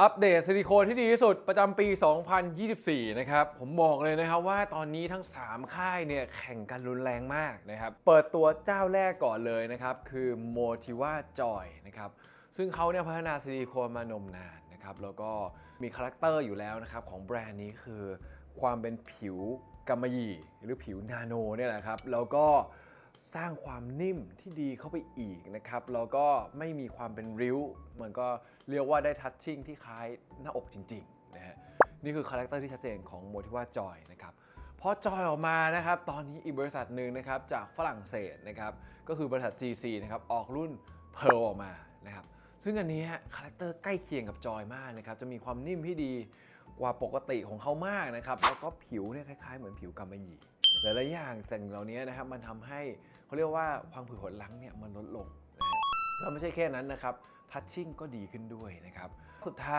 อัปเดตซิลิโคนที่ดีที่สุดประจำปี 2024 นะครับ ผมบอกเลยนะครับว่าตอนนี้ทั้ง 3 ค่ายเนี่ยแข่งกันรุนแรงมากนะครับ เปิดตัวเจ้าแรกก่อนเลยนะครับ คือ Motiva Joy นะครับ ซึ่งเขาเนี่ยพัฒนาซิลิโคนมานมนานนะครับ แล้วก็มีคาแรคเตอร์อยู่แล้วนะครับ ของแบรนด์นี้คือความเป็นผิวกำมะหยี่หรือผิวนาโนเนี่ยแหละครับ แล้วก็ สร้างความนิ่มที่ดีเข้าไปอีกนะครับแล้วก็ไม่มีความเป็นริ้ว มันก็เรียกว่าได้ทัชชิ่งที่คล้ายหน้าอกจริงๆนะฮะนี่คือคาแรคเตอร์ที่ชัดเจนของ Motiva Joy นะครับพอจอยออกมานะครับ ตอนนี้อีกบริษัทหนึ่งนะครับจากฝรั่งเศสนะครับก็คือบริษัท GC นะครับออกรุ่น Pearl ออกมานะครับซึ่งอันนี้คาแรคเตอร์ใกล้เคียงกับจอยมากนะครับจะมีความนิ่มที่ดีกว่าปกติของเขามากนะครับแล้วก็ผิวเนี่ยคล้ายๆเหมือนผิวกำมะหยี่ หลายๆอย่างสิ่งเหล่านี้นะครับมันทำให้เขาเรียกว่าความผืดหดลังเนี่ยมันลดลงนะฮะแล้วไม่ใช่แค่นั้นนะครับทัชชิ่งก็ดีขึ้นด้วยนะครับสุดท้าย